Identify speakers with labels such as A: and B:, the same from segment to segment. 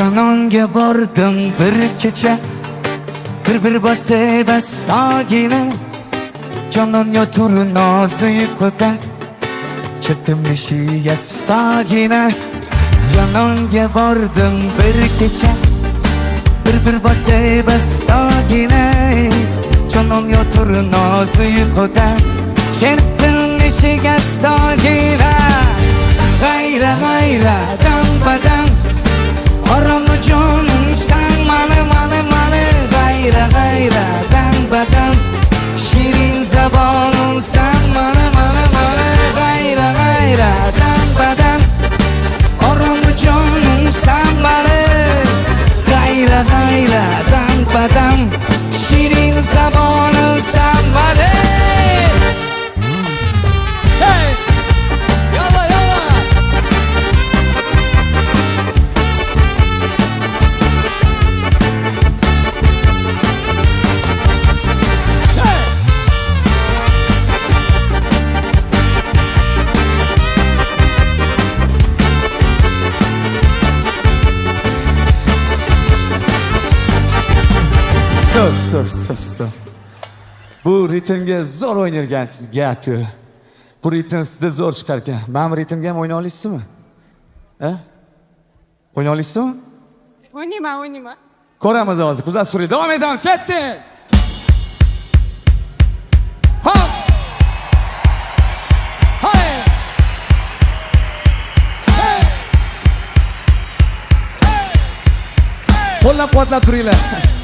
A: Canonga bordim bir kecha Bir bir bosib astagina Jonon yotur nozi uyquda Chitim ishi yastagina Canonga bordim bir kecha Bir bir bosib astagina Jonon yotur nozi uyquda Chitim ishi yastagina G'ayra g'ayra dam badam Gayra gayra ben badam Şirin zabanım sen mani Stop, stop, stop. Bu ritmga zo'r o'ynargansiz gap yo'q. Bu ritm sizda zo'r chiqar ekan. Mana bu ritmga ham o'ynay olasizmi? Ha? O'ynay olasizmi?
B: O'ynayman, o'ynayman.
A: Ko'ramiz hozir. Kuzatib turing. Davom etamiz. Ketdi. Hop! Hay! Hey! Qo'llab-quvvatlab turinglar.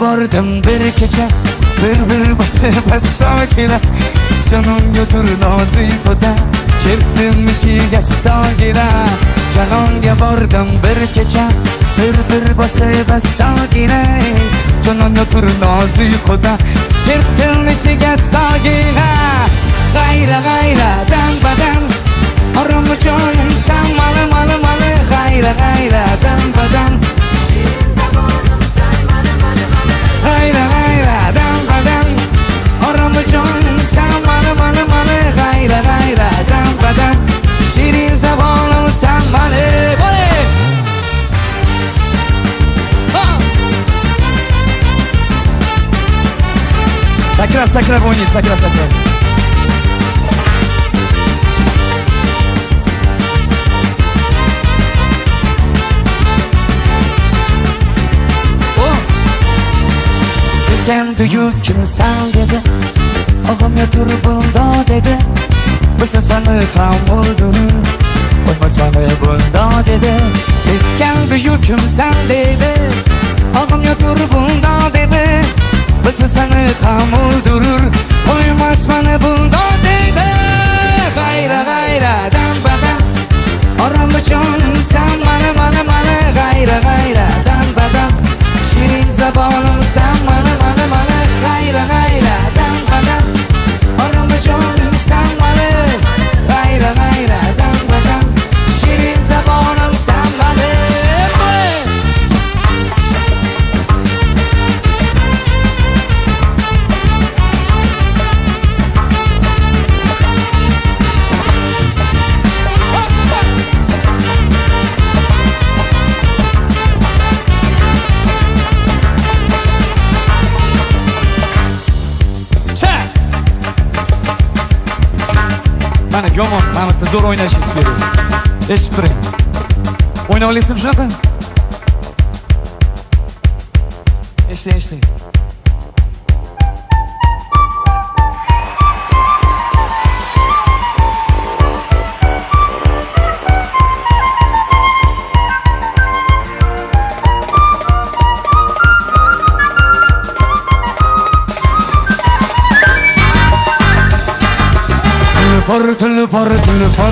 A: Bordim bir kecha Bir bir bosib assogina Canonga tur nozi uyquda Chertdim ishiga stogina Canonga bordim bir kecha Bir bir bosib assogina Canonga tur nozi uyquda Chertdim ishiga stogina G'ayra g'ayra dan badan Aramı canım? Sen malı malı malı. Gayra gayra dan badan zamanım sen malı Oley! Ha! Sakrab sakrab oynayın sakrab sakrab Seskendi yüküm sen dedi Ağam yatır bunda dedi Bilse seni ham olduğunu Koymaz beni bunda dedi. Seskendi yüküm sen dedi. Ağam yatır bunda dedi. Bilse seni ham öldürür. Koymaz beni bunda dedi. Gayra gayra dan Mana yomon, mana bitta zo'r o'ynashingiz kerak. Eshitib turing. O'ynay olasizmi shunaqa? Eshiting, eshiting.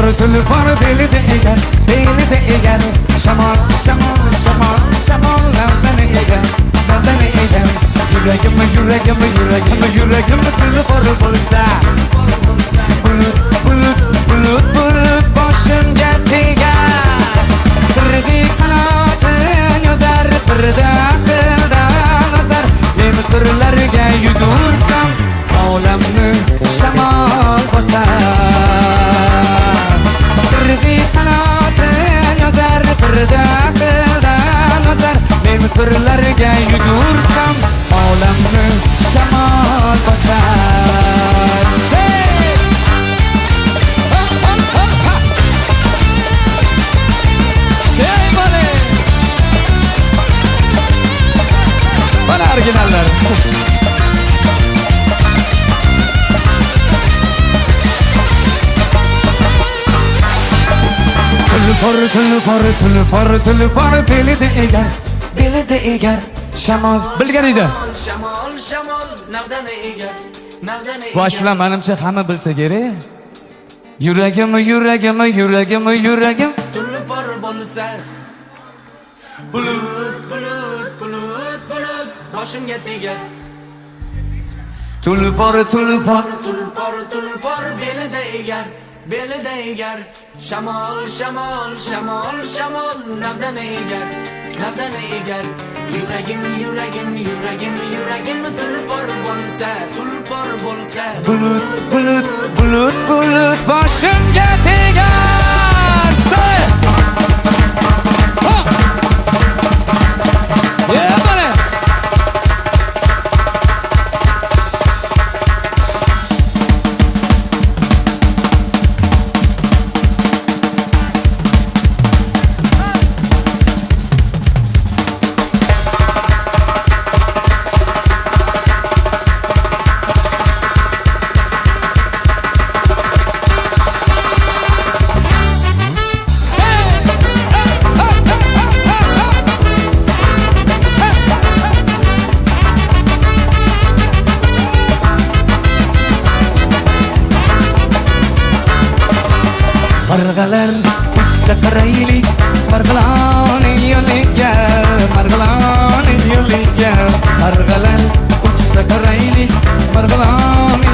A: Portulu por deli de eger Deli de eger Şamal şamal şamal şamal Lavdan eger Lavdan eger yuragim yuragim yuragim tulpor bo'lsa bulut men sirlarga yugursam olamni shamol bosar Say! Ha, ha, ha, ha! Şey money. Bana originaller. Belida egar shamol. Bilgan edi.
C: Shamol, shamol, navdani egar, navdani
A: bu ashula manimcha hamma bilsa kerak yuragim yuragim yuragim. Yuragim
C: Tulpor bo'lsa. Bulut, bulut, bulut, bulut boshimga tegar.
A: tulpor tulpor
C: Tulpor, tulpor belida egar, belida egar. Shamol, shamol, shamol, shamol, navdani egar, navdani egar. Yuragim, yuragim, yuragim, yuragim tulpor bo'lsa, tulpor bo'lsa.
A: bulut bulut bulut bulut boshimga மர்களன் சக்கரையிலே மர்களான ஒலிய மர்களான ஒலிய மர்களன் சக்கரையிலே மர்களான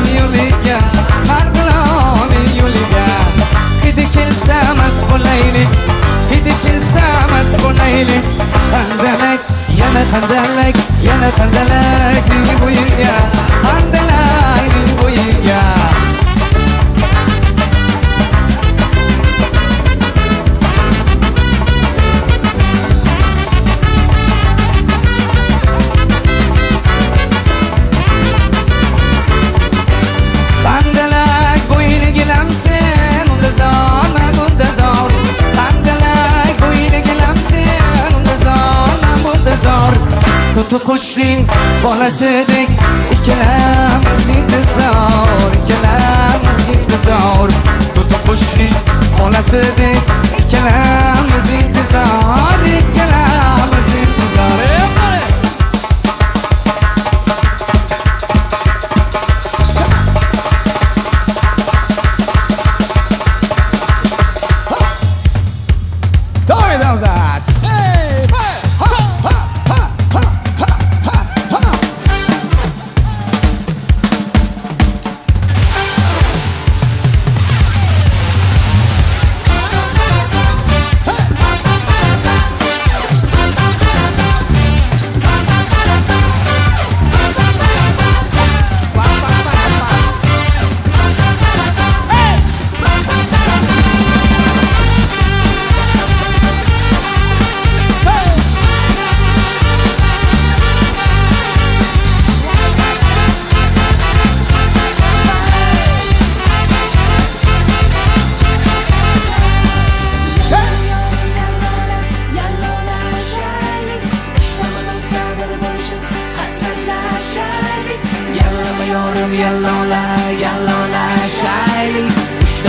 A: تو تو کشتین بالا صدق یکلم از این بزار یکلم از این بزار تو تو کشتین بالا صدق یکلم از این بزار یکلم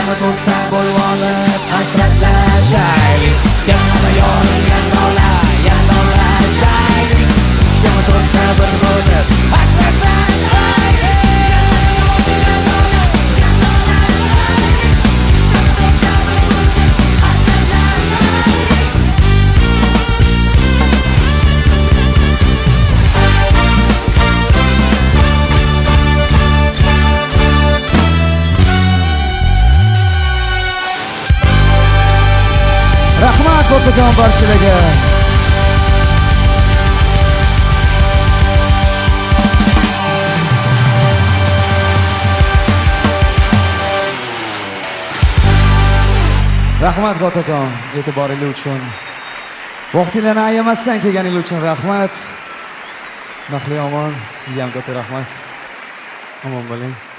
A: Тобто я тут тобой может остать на шаре Я на районе بارسی بگه رحمت گاتا کام یه تو لوچون. وقتی لنا ایم از سنگی گنی لوچون رحمت. نخلی آمان سیگم گاتا رحمت. آمان بلیم.